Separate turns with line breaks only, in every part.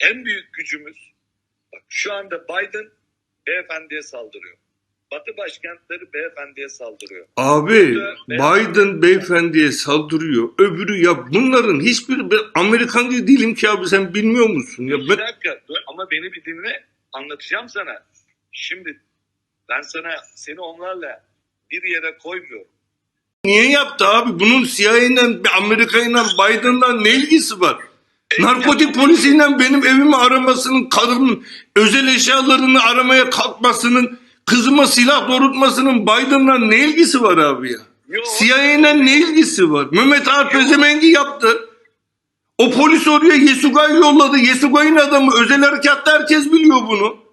En büyük gücümüz bak şu anda Biden beyefendiye saldırıyor. Batı başkentleri beyefendiye saldırıyor.
Abi
Burada
Biden beyefendiye saldırıyor. Öbürü ya bunların hiçbiri ben Amerikancı değilim ki abi sen bilmiyor musun? Ya
Bir dakika ama beni bir dinle anlatacağım sana. Şimdi ben sana seni onlarla bir yere koymuyorum.
niye yaptı abi? Bunun CIA'yle Amerika'yla Biden'la ne ilgisi var? Narkotik polisiyle benim evimi aramasının, karımın özel eşyalarını aramaya kalkmasının, kızıma silah doğrultmasının Biden'la ne ilgisi var abi ya?
Yok.
CIA'yle ne ilgisi var? Mehmet Ağar Özemengi yaptı. O polis oraya Yesugay'ı yolladı. Yesugay'ın adamı özel harekatta herkes biliyor bunu.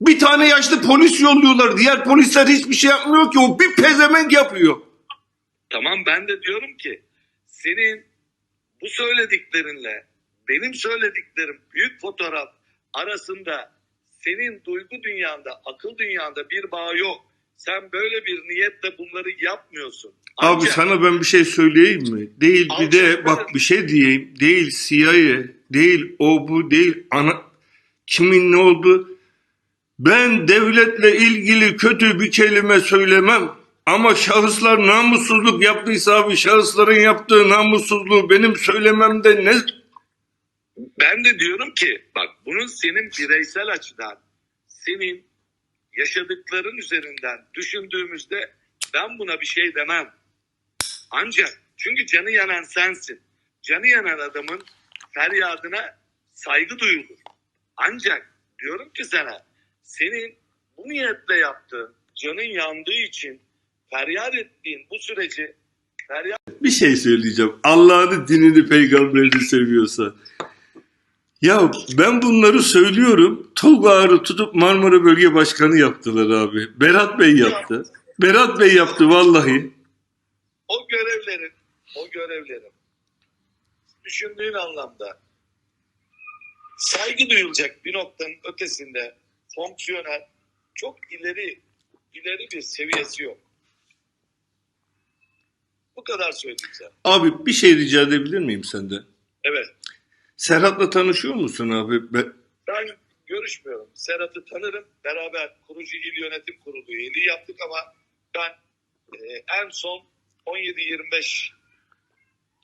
Bir tane yaşlı polis yolluyorlar. Diğer polisler hiçbir şey yapmıyor ki. O bir pezemenk yapıyor.
Tamam ben de diyorum ki senin bu söylediklerinle benim söylediklerim büyük fotoğraf arasında senin duygu dünyanda, akıl dünyanda bir bağ yok. Sen böyle bir niyetle bunları yapmıyorsun.
Abi
Ancak-
sana ben bir şey söyleyeyim mi? Değil bir de bak bir şey diyeyim. Değil CIA, değil o bu değil ana kimin ne oldu? Ben devletle ilgili kötü bir kelime söylemem. Ama şahıslar namussuzluk yaptıysa abi şahısların yaptığı namussuzluğu benim söylememde ne
Ben de diyorum ki bak bunun senin bireysel açıdan senin yaşadıkların üzerinden düşündüğümüzde ben buna bir şey demem. Ancak çünkü canı yanan sensin. Canı yanan adamın feryadına saygı duyulur. Ancak diyorum ki sana senin bu niyetle yaptığın canın yandığı için feryat ettiğin bu süreci feryat
bir şey söyleyeceğim. Allah'ını dinini peygamberini seviyorsa. Ya ben bunları söylüyorum. Tolga Ağrı tutup Marmara Bölge Başkanı yaptılar abi. Berat Bey yaptı. Berat Bey yaptı vallahi.
o görevlerin o görevlerin düşündüğün anlamda saygı duyulacak bir noktanın ötesinde fonksiyonel çok ileri ileri bir seviyesi yok. Bu kadar söyleyeyim sana.
Abi bir şey rica edebilir miyim senden?
Evet.
Serhat'la tanışıyor musun abi? Ben,
Ben görüşmüyorum. Serhat'ı tanırım. Beraber kurucu il yönetim kurulu üyeliği yaptık ama ben e, en son 17-25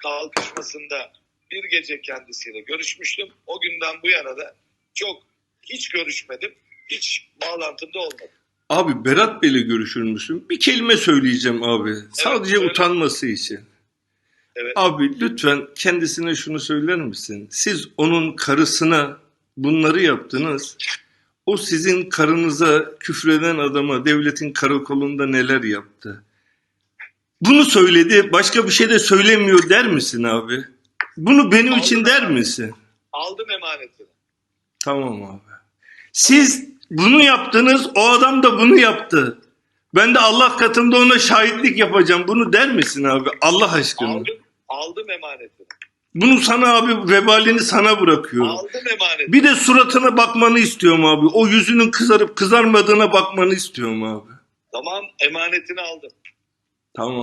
kalkışmasında bir gece kendisiyle görüşmüştüm. O günden bu yana da çok hiç görüşmedim. Hiç bağlantımda olmadı.
abi Berat Bey'le görüşür müsün? Bir kelime söyleyeceğim abi. Sadece
söyle.
utanması için.
Evet.
Abi lütfen kendisine şunu söyler misin? Siz onun karısına bunları yaptınız. O sizin karınıza küfreden adama devletin karakolunda neler yaptı? Bunu söyledi. Başka bir şey de söylemiyor der misin abi? Bunu benim için der misin?
Aldım emanetini.
Tamam abi. Siz bunu yaptınız. O adam da bunu yaptı. Ben de Allah katında ona şahitlik yapacağım. Bunu der misin abi? Allah aşkına.
Aldım, aldım emanetini.
Bunu sana abi vebalini sana bırakıyorum.
Aldım emanetini.
Bir de suratına bakmanı istiyorum abi. O yüzünün kızarıp kızarmadığına bakmanı istiyorum abi.
Tamam emanetini aldım.
Tamam.